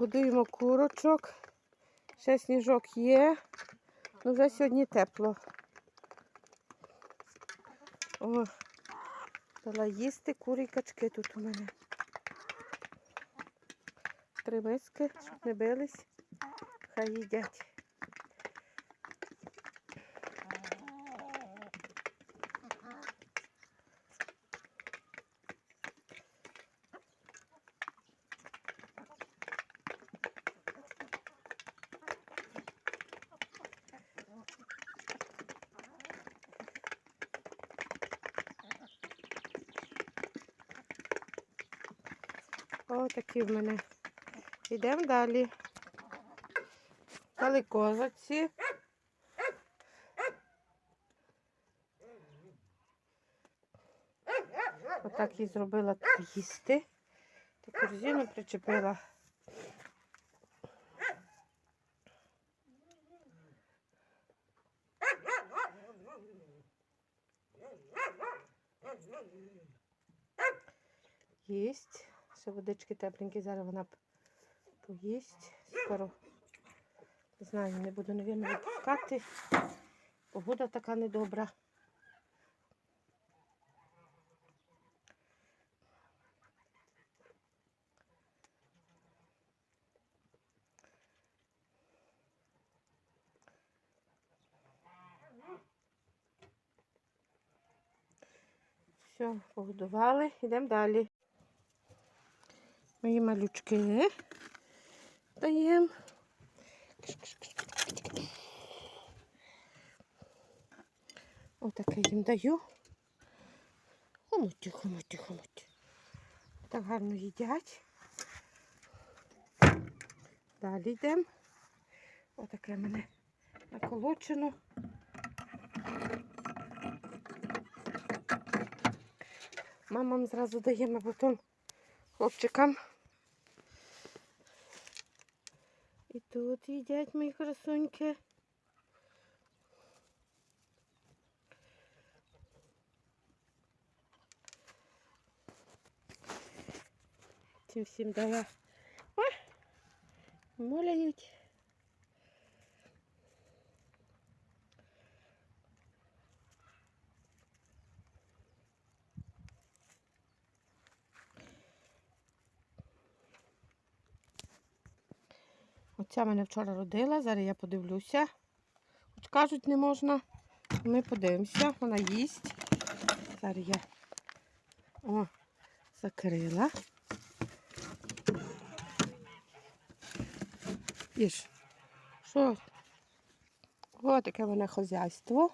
Годуємо курочок. Ще сніжок є. Ну вже сьогодні тепло. О, дала їсти курі качки тут у мене. Три миски, щоб не бились. Хай їдять. О, такі в мене. Йдемо далі. Дали козаці. Отак їй зробила їсти. Таку корзину причепила. Їсть. Ще водички тепленькі, зараз вона поїсть. Скоро, не знаю, не буду, навірно, випускати. Погода така недобра. Все, погодували, йдемо далі. Мої малючки даємо. Отаке їм даю. Хомуті, хомуті, хомуті. Так гарно їдять. Далі йдемо. Отаке мене наколочено. Мамам зразу даємо, а потім хлопчикам. І тут їдять мої красуньки. Цим всім дала. Ой, моляють. Оця мене вчора родила, зараз я подивлюся. Хоч кажуть, не можна. Ми подивимося, вона їсть. Зараз я о, закрила. Їж. Що? О, таке мене хазяйство.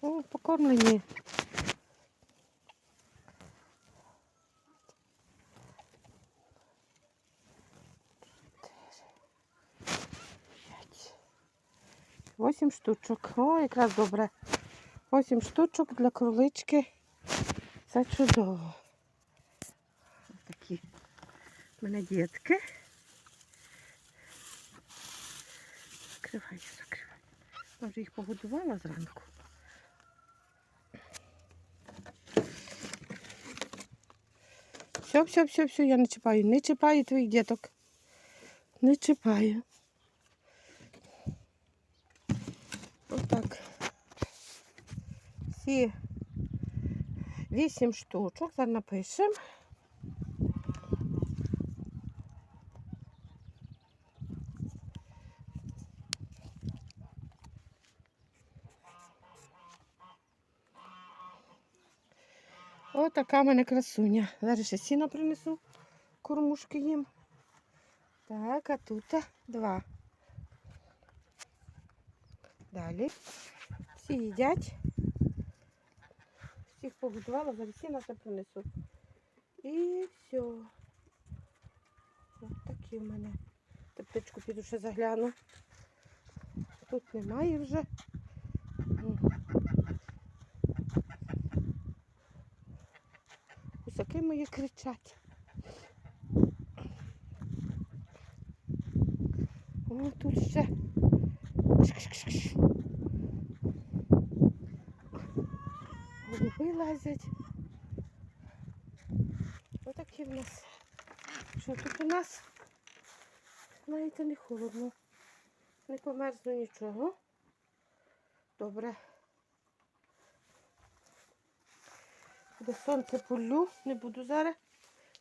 О, покормлені. 8 штучок. О, якраз добре. 8 штучок для кролички. Це чудово. Ось такі в мене дітки. Закриваю, закриваю. Я вже їх погодувала зранку. Все, все, все, все, я не чіпаю. Не чіпаю твоїх діток. Не чіпаю. Отак. Всі вісім штучок. Зараз напишемо. Отака в мене красуня. Зараз ще сіно принесу, кормушки їм. Так, а тут два. Далі. Всі їдять. Всіх погодувала, зараз сіно ще принесу. І все. Ось такі в мене. Тепличку піду ще загляну. Тут немає вже. Гусаки мої кричать. О, тут ще. Голуби лазять. Отакі в нас. Що тут у нас? знаєте, не холодно. Не померзну нічого. Добре. Буде сонце полю, не буду зараз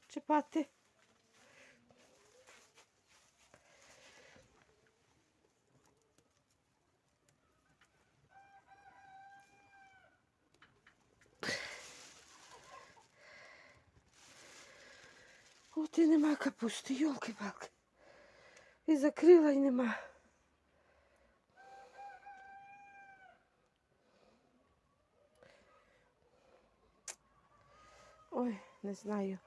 чіпати. І нема капусти, йолки-палки. І закрила і нема. Ой, не знаю.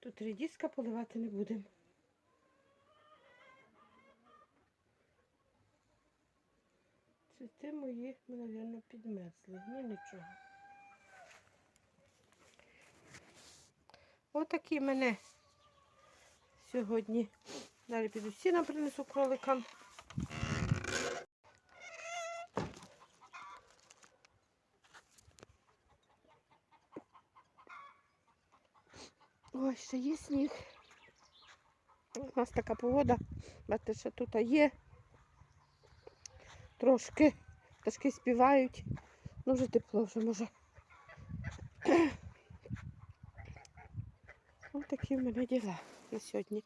Тут редиска поливати не будемо. Цвіти мої, мабуть, підмерзли. Ну нічого. Отакі мене сьогодні. Далі піду сіна принесу кроликам. Ой, ще є сніг. У нас така погода. Бачите, що тут є. Трошки пташки співають. Ну вже тепло вже може. Ось такі в мене діла на сьогодні.